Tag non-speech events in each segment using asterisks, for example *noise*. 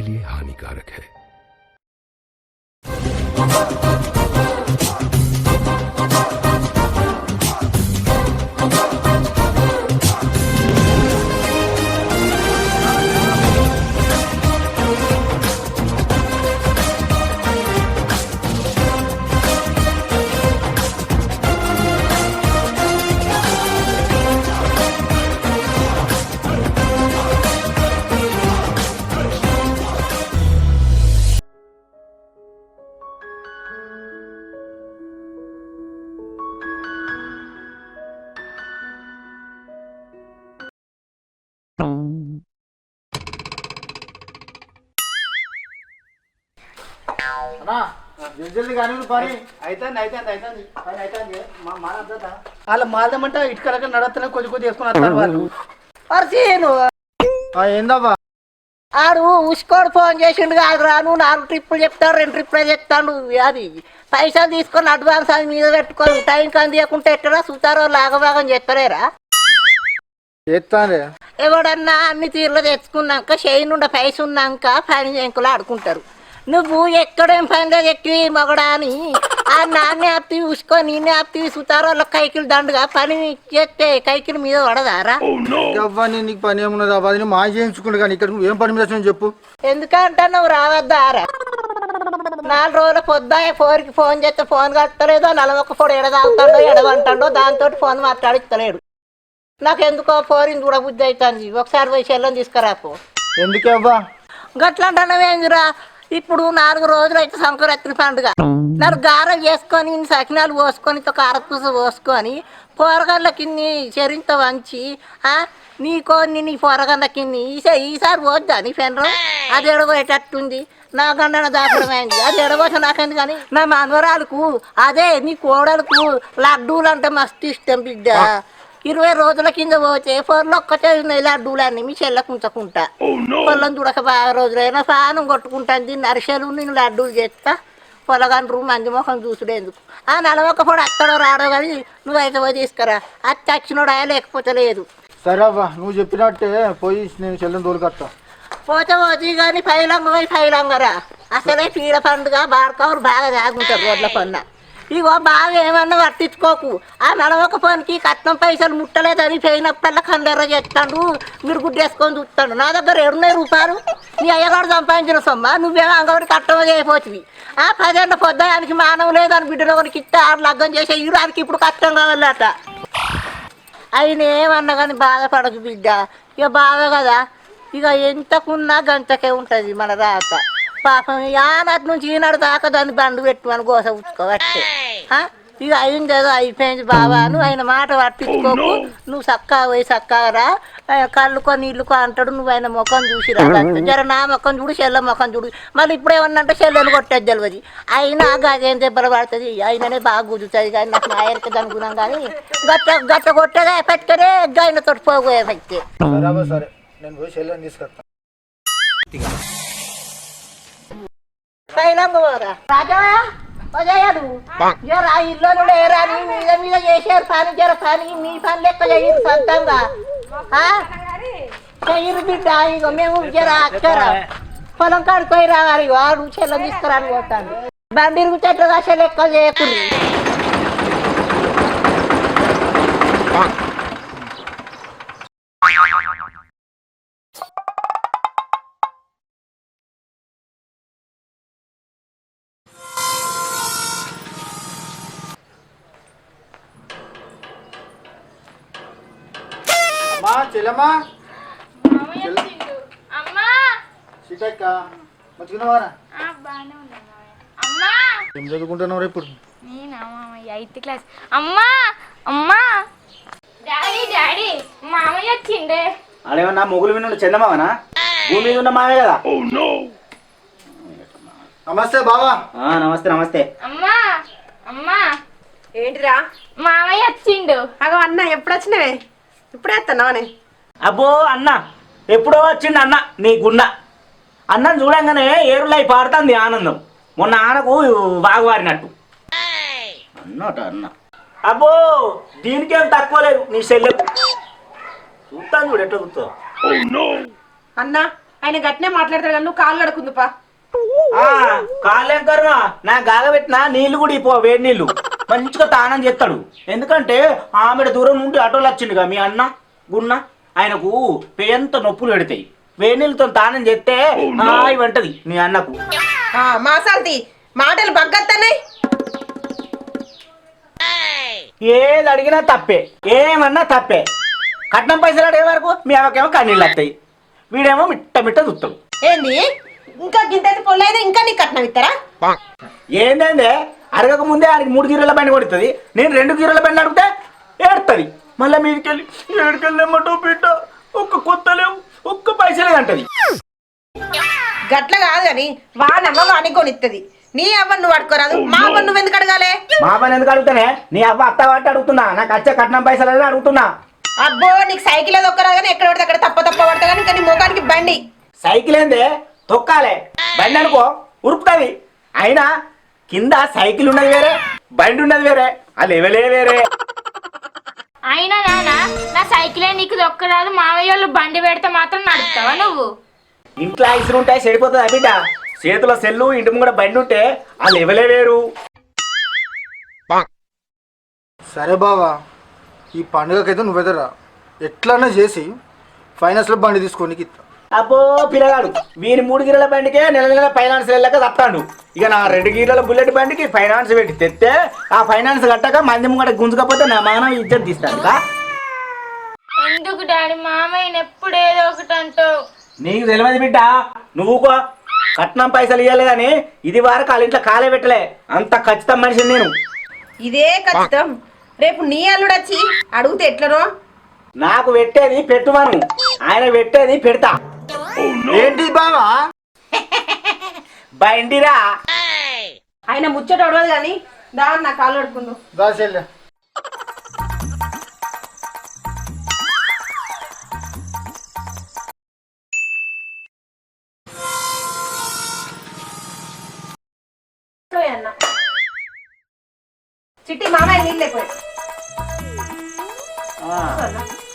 लिए हानिकारक है। వాళ్ళ మాదమంటే ఇటుకలకి నడతనే కొద్ది కొద్ది వేసుకుని వస్తారు వాళ్ళు. అర్సీను ఏందవ్వా ఆడు ఉసుకోడు ఫోన్ చేసిండు కాదు రాను నాలుగు ట్రిప్పులు చెప్తాడు రెండు ట్రిప్పులే చెప్తాడు. అది పైసలు తీసుకొని అడ్వాన్స్ అది మీద పెట్టుకొని టైంకి అందియకుంటే ఎట్టరా సుతారో లాగభాగం చేస్తానే ఎవడన్నా అన్ని తీర్లు తెచ్చుకున్నాక చేయి నుండి పైస ఉన్నాక పని ఎంకులు ఆడుకుంటారు. నువ్వు ఎక్కడేం పనిలో ఎక్కి మగడా అని ఆ నాన్నే ఆప్తి చూసుకొని నేనే ఆప్తి సుతారోళ్ళ కైకిలు దండుగా పని చేస్తే కైకిల మీద పడదారా? అవ్వా నేను నీకు పని ఏమున్నది అవ్వ మా చేయించుకుంటు కానీ ఇక్కడ నువ్వు ఏం పని మీద చెప్పు. ఎందుకంటే నువ్వు రావద్దారా? నాలుగు రోజుల పొద్దాయ ఫోన్కి ఫోన్ చేస్తే ఫోన్ కట్టలేదో నలవొక్క పొడి ఎడదాగుతాడో ఎడవంటాడో దాంతో ఫోన్ మాట్లాడిస్తలేడు. నాకు ఎందుకో ఫోన్ చూడబుద్ధి అవుతుంది. ఒకసారి పోయి చెల్లని తీసుకురాపో. ఎందుకే అవ్వా? గట్లంటున్నావేందిరా ఇప్పుడు నాలుగు రోజులు అయితే సంక్రాంతి పండుగ. నన్ను గారం చేసుకొని ఇన్ని సకినాలు పోసుకొని కారపూస పోసుకొని పోరగల్ల కింది చెరింత వంచి ఆ, నీకో నీ పొరగన్న కింది ఈసారి ఈసారి పోద్దా నీ పెన్ను అది ఎడబోయేటట్టుంది. నా గండన దాపడమైంది అది ఎడబోస నాకంది కానీ నా మనవరాలకు అదే నీ కోడలకు లడ్డూలు అంటే మస్తు ఇష్టం బిడ్డ. ఇరవై రోజుల కింద పోతే ఫోన్లో ఒక్కటే ఉన్నాయి లడ్డూలన్నీ మీ చెల్లకు ఉంచకుంటా పొలం చూడక బాగా రోజులైనా పానం కొట్టుకుంటాను దీన్ని అరిసెలు నేను లడ్డూలు చేస్తా. పొలగండ్రు మంది ముఖం చూసుడేందుకు ఆ నలవొక్క పొడి అత్తడో రాడో కానీ నువ్వైతే పోయి తీసుకురా. అత్త వచ్చినోడా లేకపోతే లేదు. సరే అవ్వా నువ్వు చెప్పినట్టే పోయి నేను చెల్లెని తోలుకత్తా పోతే పోతే కానీ పైలంగ పోయి పైలంగరా. అసలే పీడ పండుగ బార్కవులు బాగా తాగుంటారు రోడ్ల పన్న ఇగో బాగా ఏమన్నా పట్టించుకోకు ఆ నడవక పనికి కట్నం పైసలు ముట్టలేదని పోయినప్పుడల్లా కందెర్ర చేస్తాడు మీరు గుడ్డేసుకొని చూస్తాడు. నా దగ్గర ఎరున్నాయి రూపాయలు? నీ అయ్యగాడు సంపాదించిన సొమ్మ నువ్వేమో అంగడి కట్టం చేయపోతుంది ఆ పదేళ్ళ పొద్దానికి మానవ లేదని బిడ్డలో ఒకరికి ఇస్తే ఆరు లగ్గం చేసే ఈరానికి ఇప్పుడు కష్టం కావాలట. అయిన ఏమన్నా కానీ బాధపడకు బిడ్డ. ఇక బాధ కదా. ఇక ఎంతకున్నా గంటకే ఉంటుంది మన రాత. పాపం ఆనాటి నుంచి ఈనాడు దాకా దాన్ని బండు పెట్టుమని గోస ఉచ్చుకోవట్టే ఇక అయింది ఏదో అయిపోయింది బాబా నువ్వు ఆయన మాట పట్టించుకోకు. నువ్వు చక్కగా పోయి చక్కగా రా. ఆ, కళ్ళుకో నీళ్ళుకో అంటాడు నువ్వు ఆయన ముఖం చూసి. *laughs* జర నా ముఖం చూడు చెల్లె ముఖం చూడు. మళ్ళీ ఇప్పుడు ఏమన్నా అంటే చెల్లెని కొట్టేది తెలియదు అయినా గదేం దెబ్బలు పడుతుంది? అయిననే బాగా గుజుతుంది కానీ నాకు నా ఆయనకి అనుకున్నాం కానీ గట్ట గట్ట కొట్టగా పెట్టుకునే గైనతో పోగోయే సరే నేను పోయి చెల్లెని పైలంగ పోరా రాజా అజయాడు జర ఇల్లు లేరా నీ మీద మీద చేశారు పని జర పని నీ పని లెక్క చేయరు సొంతంగా? చెయ్యరు బిడ్డ ఇక మేము జర అక్కర పొలం కాడిపోయి రావాలి వాడు చెల్లం తీసుకురాని పోతాను బండి చెట్టు కాసే లెక్క చేయకుర్రి. చెల్లెమ్మా? మామయ్య వచ్చిండు. అమ్మా! సీతక్క ఏం చదువుకుంటున్నావు ఇప్పుడు నేనా మామయ్య? Eighth class. అమ్మా! అమ్మా! Daddy daddy! మామయ్య వచ్చిండే. ఆడేమన్నా మొగులు మీద చందమావనా భూమి మీద ఉన్న మావే కదా? నమస్తే బావా. ఆ, నమస్తే నమస్తే. అమ్మా! అమ్మా! ఏంటిరా? మామయ్య వచ్చిండు. అగో అన్న ఎప్పుడు వచ్చినవే ఇప్పుడే వస్తున్నావని అబ్బో అన్న. ఎప్పుడో వచ్చిండు అన్న నీ గుండ. అన్నం చూడంగానే ఏరులై పాడుతుంది ఆనందం. మొన్న ఆనకు బాగు వారినట్టు అన్నట అన్న. అబ్బో దీనికేం తక్కువ లేదు నీ చెల్లె చూస్తాను చూడు ఎట్లా చూస్తావు అన్న ఆయన గట్టినే మాట్లాడతాడు కానీ నువ్వు కాలు కడుకుందుపా ఆ కాలేం కర్మ? నా గాగబెట్టిన నీళ్ళు కూడా ఇపో వేడి నీళ్ళు. మంచిగా తానం చేస్తాడు. ఎందుకంటే ఆమెడ దూరం నుండి ఆటోలు వచ్చిండుగా మీ అన్న గున్న. ఆయనకు పేంత నొప్పులు పెడతాయి. నీళ్ళతో తానం చేస్తే హాయి వంటది మీ అన్నకు. మాసాల్తి మాటలు బగ్గత్తన్నాయి. ఏది అడిగినా తప్పే ఏమన్నా తప్పే. కట్నం పైసలు అడిగే వరకు మీ అమ్మకేమో కన్నీళ్ళు వస్తాయి. వీడేమో మిట్ట మిట్ట చూస్తాడు. ఏంది? ఇంకా గింత పొల్లైతే ఇంకా నీకు కట్నం ఇస్తారా? ఏంటంటే అడగక ముందే ఆయనకి మూడు గిర్రెల బండి కొడుతుంది. నేను రెండు గిర్రెల బండి అడిగితే ఏడుతుంది. మళ్ళీ మీదికెళ్ళి ఏడుకెళ్ళేమంటో బిడ్డ? ఒక్క కొత్త లేవు ఒక్క పైసలే అంటది. గట్ల కాదు కానీ వానమ్మ వాని కొనిస్తుంది నీ అవ్వ నువ్వు అడుకోరాదు మా అవ్వ నువ్వు ఎందుకు అడగాలి? మా పని ఎందుకు అడుగుతానే? నీ అవ్వ అత్త పట్టి అడుగుతున్నా. నాకు వచ్చే కట్నం పైసలు అడుగుతున్నా. అబ్బో నీకు సైకిల్ ఏదో ఒక్కరా కానీ ఎక్కడ పడితే అక్కడ తప్ప తప్ప పడతా కానీ ఇంకా నీ ముఖానికి బండి. సైకిల్ ఏందే? తొక్కాలే. బండి అనుకో ఉరుకుతుంది. అయినా కింద సైకిల్ ఉన్నది వేరే బండి ఉన్నది వేరే ఆ లెవెలే వేరే. అయినా నాన్న నా సైకిలే నీకు దొక్కరాదు మామయ్య వాళ్ళు బండి పెడితే మాత్రం నడుపుతావా నువ్వు? ఇంట్లో ఐసులు ఉంటాయి చెడిపోతుంది బిడ్డ? చేతిలో సెల్లు ఇంటి ముంగడ బండి ఉంటే ఆ లెవెలే వేరు సరే బావా ఈ పండుగకైతే నువ్వెదరా ఎట్లన్నా చేసి ఫైనాన్స్లో బండి తీసుకోనికి ఇస్తా అబ్బో పిల్లగాడు వీని మూడు గిరల బండికే నెల నెల ఫైనాన్స్ వెళ్ళక తప్పాడు. ఇక నా రెండు గిరల బుల్లెట్ బండికి ఫైనాన్స్ పెట్టి తెస్తే ఆ ఫైనాన్స్ కట్టక మంది ముంగట గుంజుకపోతే నా మానవ ఇజ్జత్ తీస్తాను ఎందుకు డాడీ? మామయ్యని ఎప్పుడు ఏదో ఒకటి అంటావు. నీకు తెలియదు బిడ్డ నువ్వు కో కట్నం పైసలు ఇవ్వాలి కానీ ఇది వరకు వాళ్ళ ఇంట్లో కాలే పెట్టలే. అంత ఖచ్చితం మనిషిని నేను. ఇదే ఖచ్చితం. రేపు నీ అల్లుడు వచ్చి అడిగితే ఎట్లనో? నాకు పెట్టేది పెట్టుమను. ఆయన పెట్టేది పెడతా. ఏంటి బావా? *laughs* బండిరా. ఆయన ముచ్చట అడవదు కానీ దాని నా కాళ్ళు అడుకుందు చిట్టి మామయ్య నీళ్ళు లేకపోయి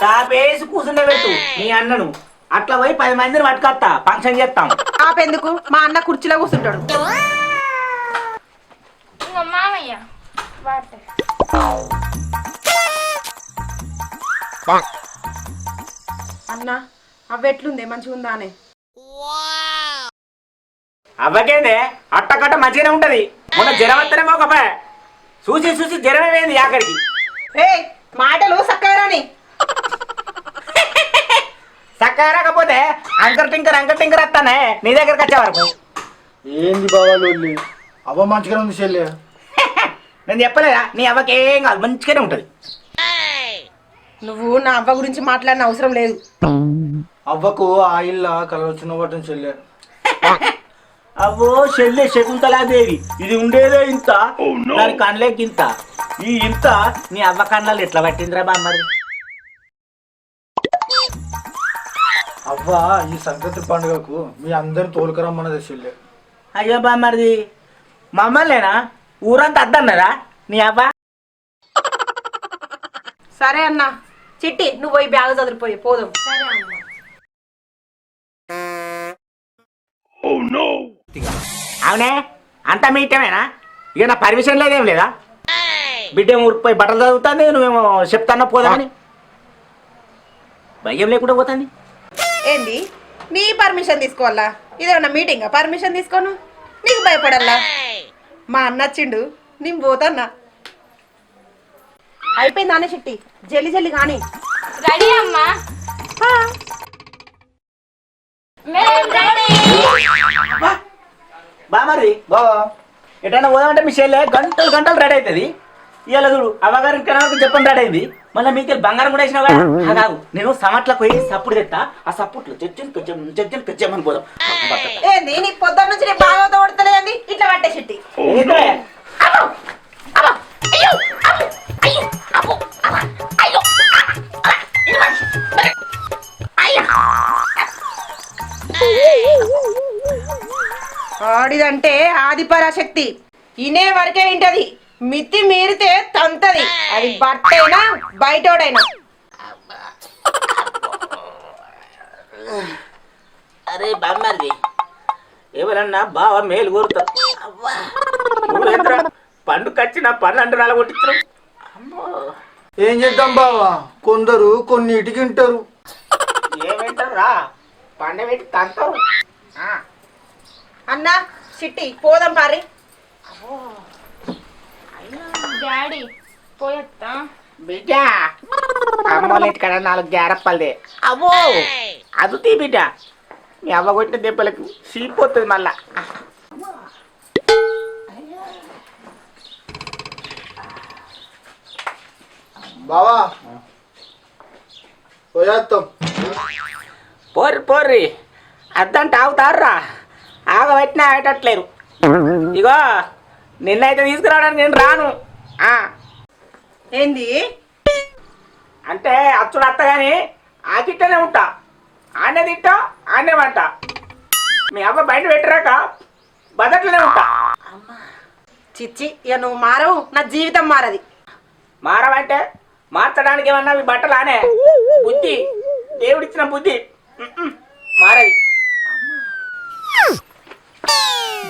సాపేసి కూర్చుండే పెట్టు నీ అన్నను. అట్లా పోయి పది మందిని పట్టుకొస్తా. ఫంక్షన్ చేస్తాం. ఆపెందుకు? మా అన్న కుర్చీలో కూర్చుంటాడు. మామయ్య. అన్న అవి ఎట్లుంది? మంచిగా ఉందా అనే అవ్వకేందే? అట్టకట్ట మంచిగానే ఉంటది. మొన్న జ్వరం వస్తేనేమో ఒక. చూసి చూసి జ్వరమే పోయింది ఆఖరికి. ఏ మాటలు సక్కరాని రాకపోతే అంకర్ టింకర్ అంకర్ టింకర్ వస్తానే. నీ దగ్గరికి వచ్చే వరకు. ఏంది బావా లొల్లి? అవ్వ మంచిగానే ఉంది చెల్లె. *laughs* నేను చెప్పలేదా? నీ అవ్వకేం కాదు మంచిగానే ఉంటది. నువ్వు నా అవ్వ గురించి మాట్లాడిన అవసరం లేదు. అవ్వకు ఆ ఇల్లు కలర్ చిన్న పట్టం చెల్లె. *laughs* అవ్వో చెల్లె శకుంతలాదేవి ఇది ఉండేదే ఇంత. దాని కళ్ళకి ఇంత ఈ ఇంత నీ అవ్వ కన్నాలు ఎట్లా పట్టిందిరా బామ్మరి అవ్వ ఈ సంక్రాంతి పండుగకు మీ అందరు తోలుకరమ్మన్నది చెల్లె. అయ్యో బామ్మరిది మమ్మల్నేనా? ఊరంతా అద్దన్నదా నీ అవ్వ? సరే అన్న. చిట్టి నువ్వు పోయి బ్యాగ్ చదిరిపోయి పోదాం. సరే అమ్మ అవునే? అంత మీటమేనా ఇక నా పర్మిషన్ లేదేం లేదా? బిడ్డ ఏమో ఊరికిపోయి బట్టలు చదువుతుంది నువ్వేమో చెప్తాన్నా పోదామని. భయం లేకుండా పోతుంది. ఏంది? నీ పర్మిషన్ తీసుకోవాలా? ఇదేమన్నా మీటింగ్ పర్మిషన్ తీసుకోను? నీకు భయపడాలా మా అన్న వచ్చిండు. నేను పోతాన్నా. అయిపోయింది అన్న చిట్టి? జల్లి జల్లి కానీ రెడీ అమ్మా? మేం రెడీ బామరి బావా ఎటైనా పోదామంటే మీ చెల్లె గంటలు గంటలు రెడీ అవుతుంది. ఇవాళ చూడు అవ్వగారికి కనవరకు చెప్పని రెడీ అయింది మళ్ళీ మీకు బంగారం కూడా వేసినావు కదా నేను సమట్లకు పోయి సప్పుడు తెస్తా ఆ సప్పుట్లు జడ్జన్ పెంచం జడ్జన్ పెంచామని పోదాం. ఏంది నీ పొద్దున్న నుంచి నీ బాగా తోడతలేంది ఇట్లా పట్టే చిట్టి? ఆడిదంటే ఆది పరాశక్తి ఇనే వరకే వింటది. మితి మీరితే తంతది. అది భర్తైనా బయటోడైనా. అరే మరి ఎవరన్నా బావ మేలు కోరుతారు. నువ్వేంద్రా పండుగ వచ్చి నా పనులు అంటే నలగొట్టిస్తారు అమ్మో. ఏం చేద్దాం బావా? కొందరు కొన్నిటికి వింటారు. ఏమేంటారు? రా పండగ పెట్టి తంతారు. ఆ, అన్న చిట్టి పోదాం పారి. డాడీ పోయొత్తా. బిడ్డ అమ్మోళ్ళ ఇంటికాడ నాలుగు జారప్పలదే అమ్మో అది తీ బిడ్డ. మీ అవ్వ కొట్టిన దెబ్బలకు సీపోతుంది మళ్ళా. బావా పోయేస్తాం పోర్రి పోర్రి అద్దంటే ఆగుతారా ఆగబెట్టినా ఆగేటట్లేరు. ఇగో నిన్నైతే తీసుకురావడానికి నేను రాను. ఏంది? అంటే అచ్చుడు అత్త కానీ ఆ తిట్టనే ఉంటా. ఆనే తిట్టా ఆనే వంట. మీ అవ్వ బయట పెట్టరాక బదట్లనే ఉంటా. చిచ్చి ఇక నువ్వు మారవు నా జీవితం మారది. మారవంటే మార్చడానికి ఏమన్నా మీ బట్టలు ఆనే? బుద్ధి దేవుడిచ్చిన బుద్ధి. మారది.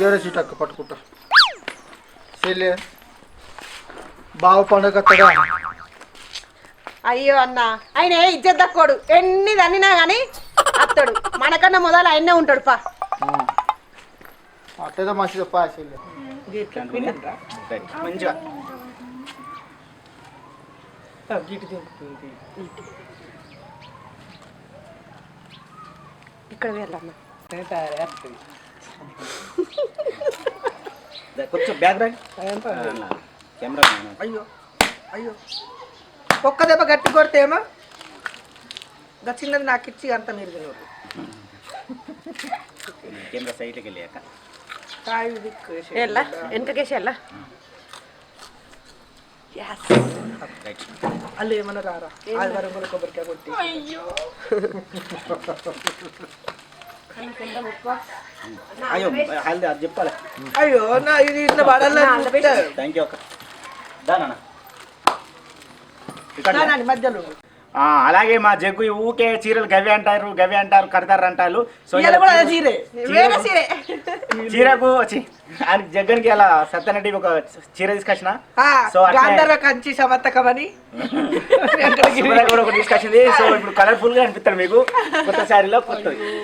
జర పట్టుకుంటా. చెల్లె బావ పండుగ అయ్యో అన్న ఆయన ఇజ్జత్ తక్కువడు. ఎన్ని దన్నినా గాని అత్తడు. మనకన్నా మొదలు ఆయన్నే ఉంటాడు పా. అట్లేదో మంచిది పా మంచిగా ఇక్కడ వెళ్ళన్న కొంచెం బ్యాక్ రైట్ కెమెరా అయ్యో అయ్యో. ఒక్క దెబ్బ గట్టి కొడితేమో ఇంకా చిన్నది నాకు ఇచ్చి అంత మీరు తినవద్దు. కెమెరా సైడ్కి వెళ్ళాక ఎల్లా వెనకకేసి ఎల్లా వాళ్ళు ఏమన్నా రారా? ఆదివారం కూడా కొబ్బరికాయ కొట్టి. అయ్యో. హల్దీ అది చెప్పాలి. అయ్యో నా ఇది ఇట్లా పడాలి థ్యాంక్ యూ అక్క. దానా మధ్యలో. అలాగే మా జగ్గు ఈ ఊకే చీరలు గవి అంటారు గవి అంటారు కడతారు అంటారు. సో చీరకు చి- ఆయన జగ్గనికి అలా సత్యనటి ఒక చీర తీసుకొచ్చిన. ఆ, సో కంచి *laughs* కూడా తీసుకొచ్చింది. సో ఇప్పుడు కలర్ఫుల్గా అనిపిస్తాడు మీకు. కొత్త శారీలో కొత్తది.